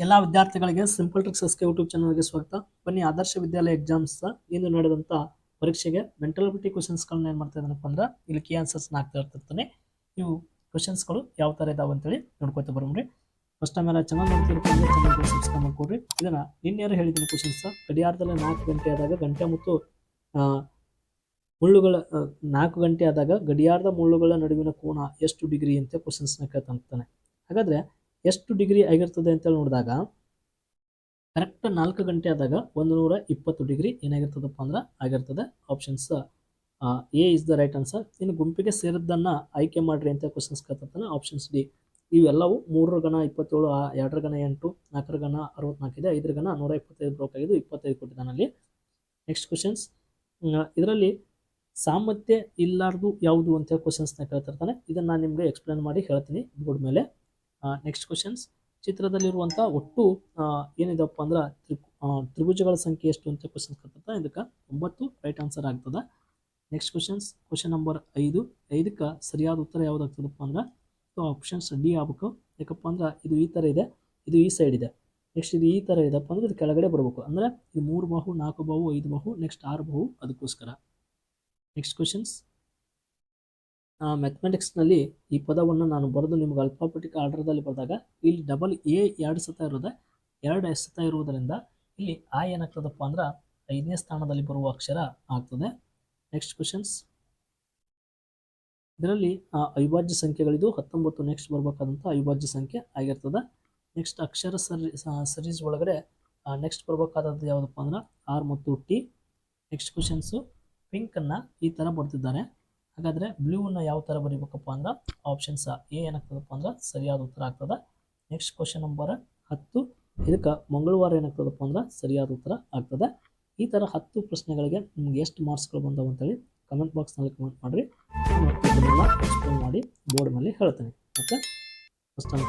ಎಲ್ಲ ವಿದ್ಯಾರ್ಥಿಗಳಿಗೆ simple tricks S K YouTube ಚಾನಲ್ಗೆ ಸ್ವಾಗತ. ಬನ್ನಿ, ಆದರ್ಶ ವಿದ್ಯಾಲಯ ಎಕ್ಸಾಮ್ಸ್ ಇಂದು ನಡೆದಂತ ಪರೀಕ್ಷೆಗೆ ಮೆಂಟಲಿಟಿ ಕ್ವಶನ್ಸ್ಗಳನ್ನ ಏನು ಮಾಡ್ತಾ ಇದ್ದಾನಪ್ಪ ಅಂದ್ರೆ ಇಲ್ಲಿ ಕೀ ಆನ್ಸರ್ಸ್ ಹಾಕ್ತಾ ಇರ್ತಿರ್ತಾನೆ ಇವು ಕ್ವಶನ್ಸ್ಗಳು ಯಾವ ಥರ ಇದಾವೆ ಅಂತೇಳಿ ನೋಡ್ಕೊತ ಬರೋಮ್ರಿ ಫಸ್ಟ್ ಟೈಮ್ ಎಲ್ಲ ಚೆನ್ನಾಗಿ ನೋಡ್ತಿರ್ಬೇಕು ಚೆನ್ನಾಗಿ ಸಬ್ಸ್ಕ್ರೈಬ್ ಮಾಡ್ಕೊಡ್ರಿ. ಇದನ್ನ ನಿನ್ನೆಯಾರು ಹೇಳಿದ್ದೀನಿ ಕ್ವಶನ್ಸ್ ಗಡಿಯಾರದಲ್ಲಿ ನಾಲ್ಕು ಗಂಟೆ ಆದಾಗ ಗಂಟೆ ಮತ್ತು ಮುಳ್ಳುಗಳ ನಾಲ್ಕು ಗಂಟೆ ಆದಾಗ ಗಡಿಯಾರದ ಮುಳ್ಳುಗಳ ನಡುವಿನ ಕೋನ ಎಷ್ಟು ಡಿಗ್ರಿ ಅಂತ ಕ್ವಶನ್ಸ್ನ ಕೇಳ್ತಾನೆ ಹಾಗಾದ್ರೆ ಎಷ್ಟು ಡಿಗ್ರಿ ಆಗಿರ್ತದೆ ಅಂತೇಳಿ ನೋಡಿದಾಗ ಕರೆಕ್ಟ್ ನಾಲ್ಕು ಗಂಟೆ ಆದಾಗ ಒಂದು ನೂರ ಇಪ್ಪತ್ತು ಡಿಗ್ರಿ ಏನಾಗಿರ್ತದಪ್ಪ ಅಂದ್ರೆ ಆಗಿರ್ತದೆ options A is the right answer ಇನ್ನು ಗುಂಪಿಗೆ ಸೇರಿದ್ದನ್ನು ಆಯ್ಕೆ ಮಾಡ್ರಿ ಅಂತ ಕ್ವಶನ್ಸ್ ಕೇಳ್ತಾನೆ ಆಪ್ಷನ್ಸ್ ಡಿ ಇವೆಲ್ಲವೂ ಮೂರರ ಗಣ ಇಪ್ಪತ್ತೇಳು ಎರಡರ ಗಣ ಎಂಟು, ನಾಲ್ಕರ ಗಣ ಅರವತ್ನಾಲ್ಕಿದೆ ಐದರ ಗಣ ನೂರ ಇಪ್ಪತ್ತೈದು ಬ್ರೋಕ್ ಆಗಿದ್ದು ಇಪ್ಪತ್ತೈದು ಕೊಟ್ಟಿದ್ದಾನಲ್ಲಿ ನೆಕ್ಸ್ಟ್ ಕ್ವಶನ್ಸ್ ಇದರಲ್ಲಿ ಸಾಮರ್ಥ್ಯ ಇಲ್ಲಾರ್ದು ಯಾವುದು ಅಂತ ಕ್ವಶನ್ಸ್ನ ಕೇಳ್ತಿರ್ತಾನೆ. ಇದನ್ನು ನಾನು ನಿಮಗೆ ಎಕ್ಸ್ಪ್ಲೇನ್ ಮಾಡಿ ಹೇಳ್ತೀನಿ ಬೋರ್ಡ್ ಮೇಲೆ. ನೆಕ್ಸ್ಟ್ ಕ್ವಶನ್ಸ್ ಚಿತ್ರದಲ್ಲಿರುವಂಥ ಒಟ್ಟು ಏನಿದಪ್ಪ ಅಂದ್ರೆ ತ್ರಿ ತ್ರಿಭುಜಗಳ ಸಂಖ್ಯೆ ಎಷ್ಟು ಅಂತ ಕ್ವಶನ್ಸ್ ಕೊಟ್ಟಂತ ಇದಕ್ಕೆ ಒಂಬತ್ತು ರೈಟ್ ಆನ್ಸರ್ ಆಗ್ತದೆ. ನೆಕ್ಸ್ಟ್ ಕ್ವಶನ್ಸ್ ಕ್ವಶನ್ ನಂಬರ್ ಐದು. ಐದಕ್ಕೆ ಸರಿಯಾದ ಉತ್ತರ ಯಾವುದಾಗ್ತದಪ್ಪ ಅಂದ್ರೆ ಸೊ ಆಪ್ಷನ್ಸ್ ಡಿ ಆಗ್ಬೇಕು. ಯಾಕಪ್ಪ ಅಂದ್ರೆ, ಇದು ಈ ಥರ ಇದೆ, ಇದು ಈ ಸೈಡ್ ಇದೆ. ನೆಕ್ಸ್ಟ್ ಇದು ಈ ಥರ ಇದೆಪ್ಪ ಅಂದ್ರೆ, ಇದು ಕೆಳಗಡೆ ಬರಬೇಕು. ಅಂದರೆ, ಇದು ಮೂರು ಬಾಹು, ನಾಲ್ಕು ಬಾಹು, ಐದು ಬಾಹು ನೆಕ್ಸ್ಟ್ ಆರು ಬಾಹು, ಅದಕ್ಕೋಸ್ಕರ. ನೆಕ್ಸ್ಟ್ ಕ್ವಶನ್ಸ್ ಮ್ಯಾಥಮೆಟಿಕ್ಸ್ನಲ್ಲಿ ಈ ಪದವನ್ನು ನಾನು ಬರೆದು ನಿಮ್ಗೆ ಅಲ್ಫಾಬೆಟಿಕ್ ಆರ್ಡರ್ದಲ್ಲಿ ಬರೆದಾಗ ಇಲ್ಲಿ ಡಬಲ್ ಎ ಎರಡು ಸತ ಇರೋದೆ ಎರಡು ಎಸ್ ಸತ ಇರುವುದರಿಂದ ಇಲ್ಲಿ ಆ ಏನಾಗ್ತದಪ್ಪ ಅಂದ್ರೆ ಐದನೇ ಸ್ಥಾನದಲ್ಲಿ ಬರುವ ಅಕ್ಷರ ಆಗ್ತದೆ. ನೆಕ್ಸ್ಟ್ ಕ್ವಶನ್ಸ್ ಇದರಲ್ಲಿ ಅವಿಭಾಜ್ಯ ಸಂಖ್ಯೆಗಳಿದು ಹತ್ತೊಂಬತ್ತು ನೆಕ್ಸ್ಟ್ ಬರಬೇಕಾದಂಥ ಅವಿಭಾಜ್ಯ ಸಂಖ್ಯೆ ಆಗಿರ್ತದೆ. ನೆಕ್ಸ್ಟ್ ಅಕ್ಷರ ಸರಿ ಸರೀಸ್ ಒಳಗಡೆ ನೆಕ್ಸ್ಟ್ ಬರಬೇಕಾದದ್ದು ಯಾವುದಪ್ಪ ಅಂದ್ರೆ ಆರ್ ಮತ್ತು ಟಿ ನೆಕ್ಸ್ಟ್ ಕ್ವಶನ್ಸು ಪಿಂಕನ್ನು ಈ ಥರ ಬರ್ತಿದ್ದಾರೆ ಹಾಗಾದರೆ ಬ್ಲೂವನ್ನು ಯಾವ ಥರ ಬರೀಬೇಕಪ್ಪ ಅಂದ್ರೆ ಆಪ್ಷನ್ಸ್ ಎ ಏನಾಗ್ತದಪ್ಪ ಅಂದ್ರೆ ಸರಿಯಾದ ಉತ್ತರ ಆಗ್ತದೆ. ನೆಕ್ಸ್ಟ್ ಕ್ವಶನ್ ನಂಬರ್ ಹತ್ತು. ಇದಕ್ಕೆ ಮಂಗಳವಾರ ಏನಾಗ್ತದಪ್ಪ ಅಂದ್ರೆ ಸರಿಯಾದ ಉತ್ತರ ಆಗ್ತದೆ. ಈ ಥರ ಹತ್ತು ಪ್ರಶ್ನೆಗಳಿಗೆ ನಿಮ್ಗೆ ಎಷ್ಟು ಮಾರ್ಕ್ಸ್ಗಳು ಬಂದವು ಅಂತೇಳಿ ಕಮೆಂಟ್ ಬಾಕ್ಸ್ನಲ್ಲಿ ಕಮೆಂಟ್ ಮಾಡಿರಿ. ಮಾಡಿ ಬೋರ್ಡ್ ಮೇಲೆ ಹೇಳ್ತೇನೆ. ಓಕೆ ಫಸ್ಟ್ ನಮ್ಮ